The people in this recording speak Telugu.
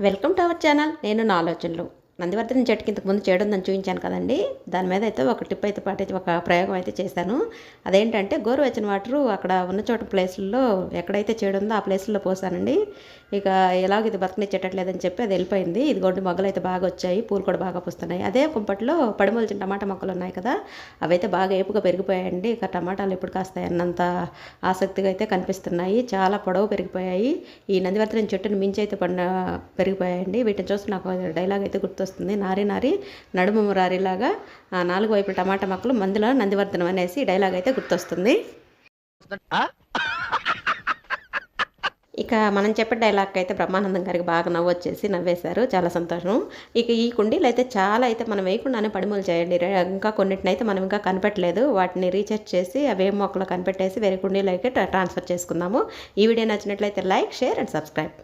Welcome to our channel. నేను నా ఆలోచనలు. నందివర్ధన చెట్టుకి ఇంతకు ముందు చేయడం దాన్ని చూపించాను కదండి. దాని మీద అయితే ఒక టిప్ అయితే పాటి ఒక ప్రయోగం అయితే చేశాను. అదేంటంటే గోరువెచ్చని వాటరు అక్కడ ఉన్న చోట ప్లేసుల్లో ఎక్కడైతే చేయడుందో ఆ ప్లేసుల్లో పోసానండి. ఇక ఎలాగ ఇది బతకనిచ్చేటట్లేదని చెప్పి అది వెళ్ళిపోయింది. ఇది గొడ్డు మొగ్గలు అయితే బాగా వచ్చాయి పూలు కూడా బాగా పూస్తున్నాయి. అదే కుంపట్లో పడిమొలిచిన టమాటా మొక్కలు ఉన్నాయి కదా అవైతే బాగా ఏపుగా పెరిగిపోయాయండి. ఇక టమాటాలు ఎప్పుడు కాస్తాయి అన్నంత ఆసక్తిగా అయితే కనిపిస్తున్నాయి. చాలా పొడవు పెరిగిపోయాయి. ఈ నందివర్ధనం చెట్టుని మించి అయితే పడిన పెరిగిపోయాయండి. వీటిని చూసి నాకు డైలాగ్ అయితే గుర్తు గుర్తొస్తుంది నారి నారి నడుము మురారిలాగా ఆ నాలుగు వైపు టమాటా మొక్కలు మందులో నందివర్ధనం అనేసి డైలాగ్ అయితే గుర్తొస్తుంది. ఇక మనం చెప్పే డైలాగ్ అయితే బ్రహ్మానందం గారికి బాగా నవ్వు వచ్చేసి నవ్వేశారు. చాలా సంతోషం. ఇక ఈ కుండీలు అయితే చాలా అయితే మనం వేయకుండానే పడిమూలు చేయండి. ఇంకా కొన్నిటిని అయితే మనం ఇంకా కనిపెట్టలేదు. వాటిని రీసెర్చ్ చేసి అవి మొక్కలు కనిపెట్టేసి వేరే కుండీలు అయితే ట్రాన్స్ఫర్ చేసుకుందాము. ఈ వీడియో నచ్చినట్లయితే లైక్ షేర్ అండ్ సబ్స్క్రైబ్.